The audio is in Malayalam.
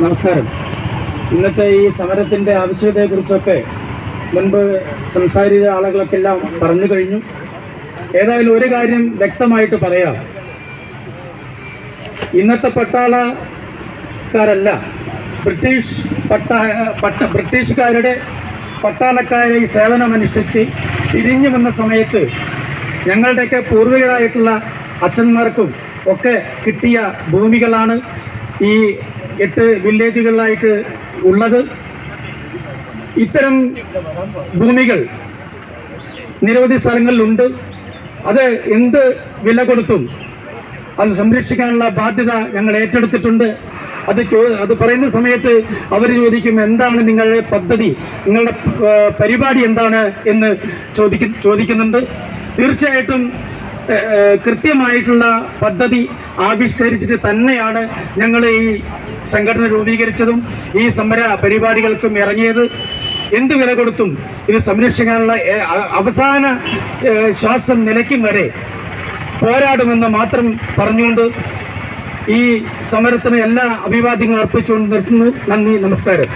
നമസ്കാരം. ഇന്നത്തെ ഈ സമരത്തിന്റെ ആവശ്യകതയെക്കുറിച്ചൊക്കെ മുൻപ് സംസാരിച്ച ആളുകളൊക്കെ എല്ലാം പറഞ്ഞു കഴിഞ്ഞു. ഏതായാലും ഒരു കാര്യം വ്യക്തമായിട്ട് പറയാം. ഇന്നത്തെ പട്ടാളക്കാരല്ല ബ്രിട്ടീഷ് പട്ട പട്ട ബ്രിട്ടീഷുകാരുടെ പട്ടാളക്കാരെ ഈ സേവനമനുഷ്ഠിച്ച് തിരിഞ്ഞു വന്ന സമയത്ത് ഞങ്ങളുടെയൊക്കെ പൂർവികരായിട്ടുള്ള അച്ഛന്മാർക്കും ഒക്കെ കിട്ടിയ ഭൂമികളാണ് ഈ എട്ട് വില്ലേജുകളിലായിട്ട് ഉള്ളത്. ഇത്തരം ഭൂമികൾ നിരവധി സ്ഥലങ്ങളിലുണ്ട്. അത് എന്ത് വില കൊടുത്തും അത് സംരക്ഷിക്കാനുള്ള ബാധ്യത ഞങ്ങൾ ഏറ്റെടുത്തിട്ടുണ്ട്. അത് അത് പറയുന്ന സമയത്ത് അവർ ചോദിക്കും എന്താണ് നിങ്ങളുടെ പദ്ധതി? നിങ്ങളുടെ പരിപാടി എന്താണ്? എന്ന് ചോദിക്കും ചോദിക്കുന്നുണ്ട്. തീർച്ചയായിട്ടും കൃത്യമായിട്ടുള്ള പദ്ധതി ആവിഷ്കരിച്ചിട്ട് തന്നെയാണ് ഞങ്ങൾ ഈ സംഘടന രൂപീകരിച്ചതും ഈ സമര പരിപാടികൾക്കും ഇറങ്ങിയത്. എന്ത് വില കൊടുത്തും ഇത് സംരക്ഷിക്കാനുള്ള അവസാന ശ്വാസം നിലയ്ക്കും വരെ പോരാടുമെന്ന് മാത്രം പറഞ്ഞുകൊണ്ട് ഈ സമരത്തിന് എല്ലാ അഭിവാദ്യങ്ങളും അർപ്പിച്ചുകൊണ്ട് നിർത്തുന്നു. നന്ദി നമസ്കാരം.